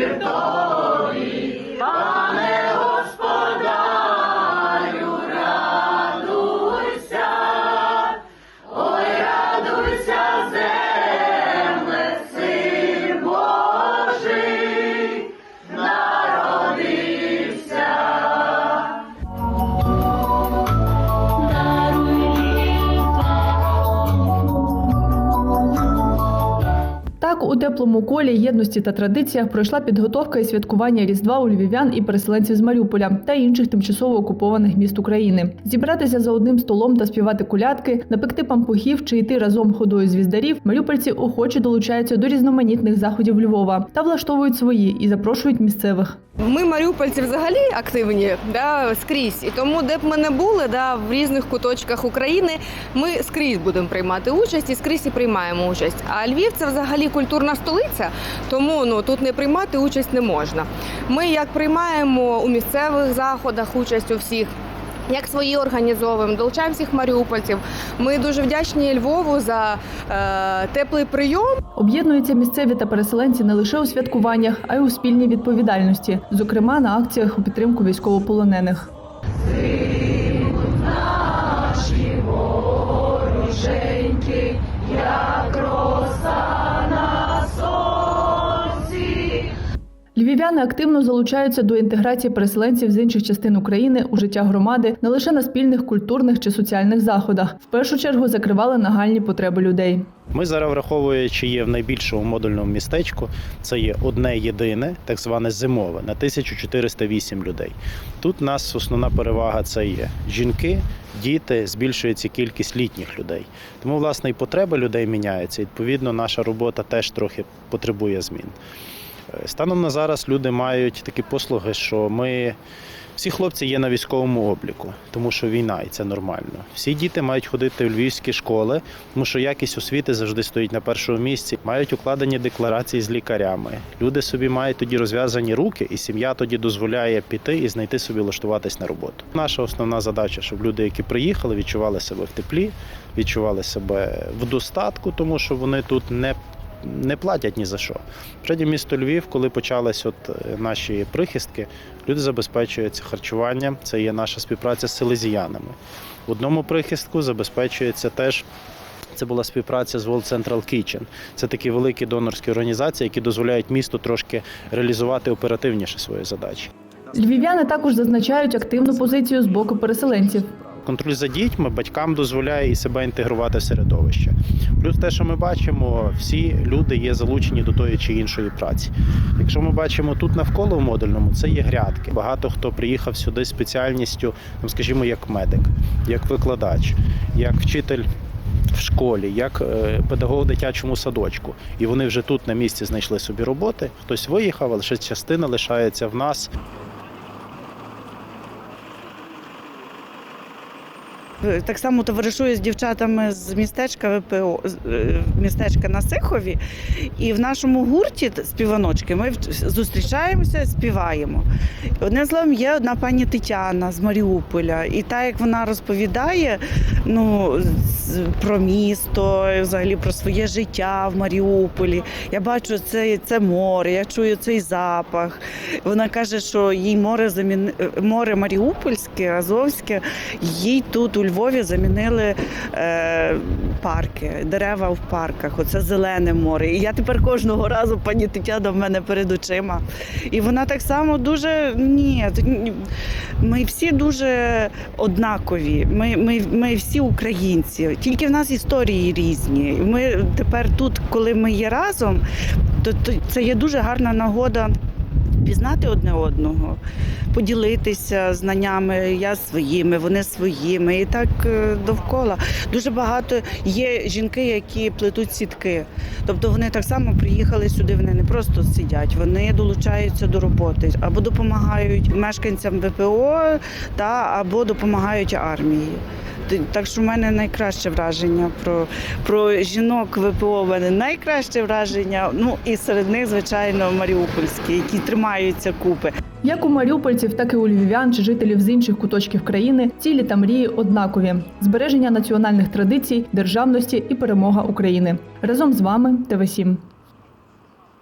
to fall. Так, у теплому колі єдності та традиціях пройшла підготовка і святкування Різдва у львів'ян і переселенців з Маріуполя та інших тимчасово окупованих міст України. Зібратися за одним столом та співати колядки, напекти пампухів чи йти разом ходою звіздарів. Маріупольці охоче долучаються до різноманітних заходів Львова та влаштовують свої і запрошують місцевих. Ми, маріупольці, взагалі активні да, скрізь. І тому, де б ми не були, да, в різних куточках України, ми скрізь будемо приймати участь і скрізь і приймаємо участь. А Львів це взагалі культурна столиця, тому ну тут не приймати участь не можна. Ми як приймаємо у місцевих заходах участь у всіх. Як свої організовуємо, долучаємо всіх маріупольців. Ми дуже вдячні Львову за е, теплий прийом. Об'єднуються місцеві та переселенці не лише у святкуваннях, а й у спільній відповідальності, зокрема на акціях у підтримку військовополонених. Львів'яни активно залучаються до інтеграції переселенців з інших частин України у життя громади не лише на спільних культурних чи соціальних заходах. В першу чергу закривали нагальні потреби людей. Ми зараз враховуючи є в найбільшому модульному містечку. Це є одне єдине, так зване зимове, на 1408 людей. Тут у нас основна перевага це є жінки, діти, збільшується кількість літніх людей. Тому, власне, і потреби людей міняються. Відповідно, наша робота теж трохи потребує змін. Е, Станом на зараз люди мають такі послуги, що ми. Всі хлопці є на військовому обліку, тому що війна, і це нормально. Всі діти мають ходити в львівські школи, тому що якість освіти завжди стоїть на першому місці. Мають укладені декларації з лікарями. Люди собі мають тоді розв'язані руки, і сім'я тоді дозволяє піти і знайти собі влаштуватись на роботу. Наша основна задача, щоб люди, які приїхали, відчували себе в теплі, відчували себе в достатку, тому що вони тут не не платять ні за що. Справді місто Львів, коли почались от е, наші прихистки, люди забезпечуються харчуванням. Це є наша співпраця з селезіянами. В одному прихистку забезпечується теж. Це була співпраця з World Central Kitchen. Це такі великі донорські організації, які дозволяють місту трошки реалізувати оперативніше свої задачі. Львів'яни також зазначають активну позицію з боку переселенців. Контроль за дітьми батькам дозволяє і себе інтегрувати в середовище. Плюс те, що ми бачимо, всі люди є залучені до тої чи іншої праці. Якщо ми бачимо тут навколо в модульному, це є грядки. Багато хто приїхав сюди спеціальністю, ну скажімо, як медик, як викладач, як вчитель. В школі, як е, педагог в дитячому садочку, і вони вже тут на місці знайшли собі роботи. Хтось виїхав, але ще частина лишається в нас. Так само товаришую з дівчатами з містечка ВПО, е, містечка на Сихові. І в нашому гурті співаночки ми зустрічаємося, співаємо. Одним словом, є одна пані Тетяна з Маріуполя. І так як вона розповідає ну, про місто, взагалі про своє життя в Маріуполі. Я бачу це, це море, я чую цей запах. Вона каже, що їй море заміни... море Маріупольське, Азовське, їй тут у Львові замінили е, парки, дерева в парках. Оце зелене море. І я тепер кожного разу пані Тетяна в мене перед очима. І вона так само дуже ні, ми всі дуже однакові. Ми, ми, ми всі українці, тільки в нас історії різні. Ми тепер тут, коли ми є разом, то, то це є дуже гарна нагода. Пізнати одне одного, поділитися знаннями, я своїми, вони своїми, і так е, довкола. Дуже багато є жінки, які плетуть сітки. Тобто вони так само приїхали сюди, вони не просто сидять, вони долучаються до роботи або допомагають мешканцям ВПО, та або допомагають армії. Так що в мене найкраще враження про, про жінок ВПО. В мене найкраще враження. Ну і серед них, звичайно, маріупольські, які тримаються купи. Як у маріупольців, так і у львів'ян чи жителів з інших куточків країни цілі та мрії однакові: збереження національних традицій, державності і перемога України. Разом з вами ТВ 7